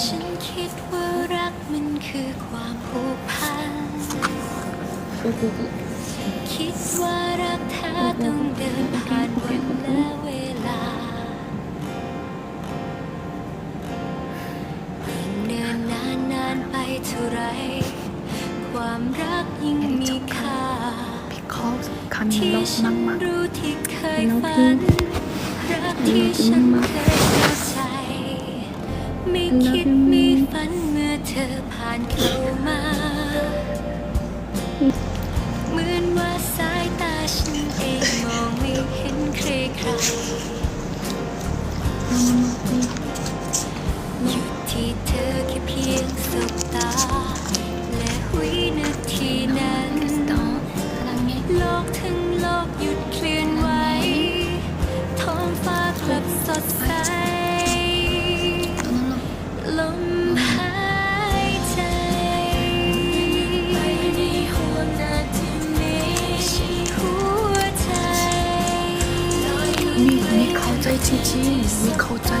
ฉันคิดว่ารักมันคือความผูกพัน คิดว่ารักแท้ต้องเดินผ่านวันและเวลายิ่งเดินนานนานไปเท่าไร ความรักยิ่งมีค่า because coming ที่ love ฉัน mama รู้ที่เคยฝัน รักที่ฉันเคยเข้าใจ ไม่คิดานเข้ามาเหมือนว่าสายตาฉันเองมองไม่เห็นใครใคร มีมีเข้าใจจริงๆมีเข้าใจ